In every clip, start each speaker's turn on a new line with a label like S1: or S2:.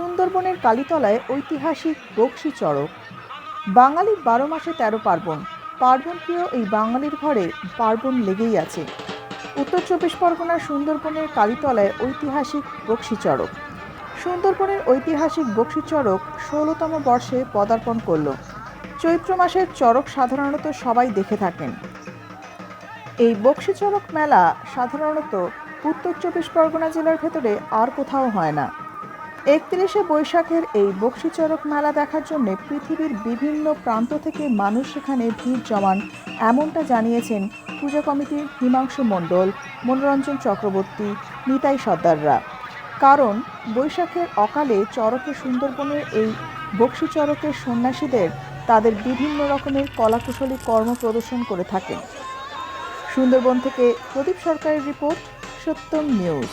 S1: সুন্দরবনের কালীতলায় ঐতিহাসিক বক্সি চড়ক। বাঙালির বারো মাসে তেরো পার্বণ। পার্বণ প্রিয় এই বাঙালির ঘরে পার্বণ লেগেই আছে। উত্তর চব্বিশ পরগনার সুন্দরবনের কালীতলায় ঐতিহাসিক বক্সি চড়ক। সুন্দরবনের ঐতিহাসিক বক্সি চড়ক ষোলোতম বর্ষে পদার্পণ করল। চৈত্র মাসের চড়ক সাধারণত সবাই দেখে থাকেন। এই বক্সি চড়ক মেলা সাধারণত উত্তর চব্বিশ পরগনা জেলার ভেতরে আর কোথাও হয় না। একত্রিশে বৈশাখের এই বক্সি চড়ক মেলা দেখার জন্য পৃথিবীর বিভিন্ন প্রান্ত থেকে মানুষ সেখানে ভিড় জমান, এমনটা জানিয়েছেন পূজা কমিটির হিমাংশু মণ্ডল, মনোরঞ্জন চক্রবর্তী, নিতাই সর্দাররা। কারণ বৈশাখের অকালে চড়কে সুন্দরবনের এই বক্সি চড়কের সন্ন্যাসীদের তাদের বিভিন্ন রকমের কলাকুশলী কর্ম প্রদর্শন করে থাকেন। সুন্দরবন থেকে প্রদীপ সরকারের রিপোর্ট, সত্যম নিউজ।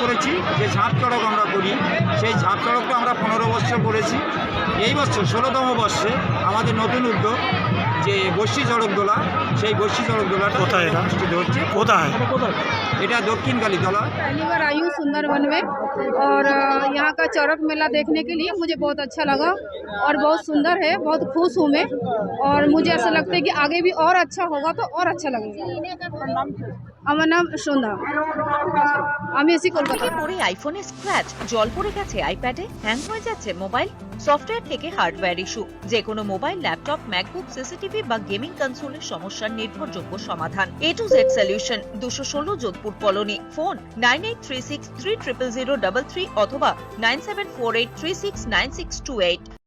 S2: করেছি যে ঝাঁপ চড়ক আমরা করি সেই ঝাঁপ চড়কটা আমরা পনেরো বছর করেছি। এই বছর ষোলোতম বর্ষে আমাদের নতুন উদ্যোগ যে বস্যি চড়ক দোলা সেই বস্যি চড়ক দোলাটা
S3: কোথায়?
S2: অনুষ্ঠিত হচ্ছে।
S3: কোথায়?
S2: এটা দক্ষিণ কালীতলা
S4: पहली बार आई हूँ सुंदरवन में और अ, यहाँ का चौरक मेला देखने के लिए मुझे बहुत अच्छा लगा और बहुत सुंदर है बहुत खुश हूँ मैं और मुझे ऐसा लगता है कि आगे भी और अच्छा होगा तो और अच्छा लगेगा আমার নাম সন্ধ্যা আমি এসি কলকাতা
S5: থেকে পড়ে আইফোনে স্ক্র্যাচ জল পড়ে গেছে আইপ্যাডে হ্যাং হয়ে যাচ্ছে মোবাইল সফটওয়্যার থেকে হার্ডওয়্যার ইস্যু যে কোনো মোবাইল ল্যাপটপ ম্যাকবুক সিসিটিভি বা গেমিং কনসোলের সমস্যার নির্ভরযোগ্য সমাধান এ টু জেড সলিউশন দুশো ষোলো Jodhpur colony phone nine eight three six three triple zero double three অথবা nine seven four eight three six nine six two eight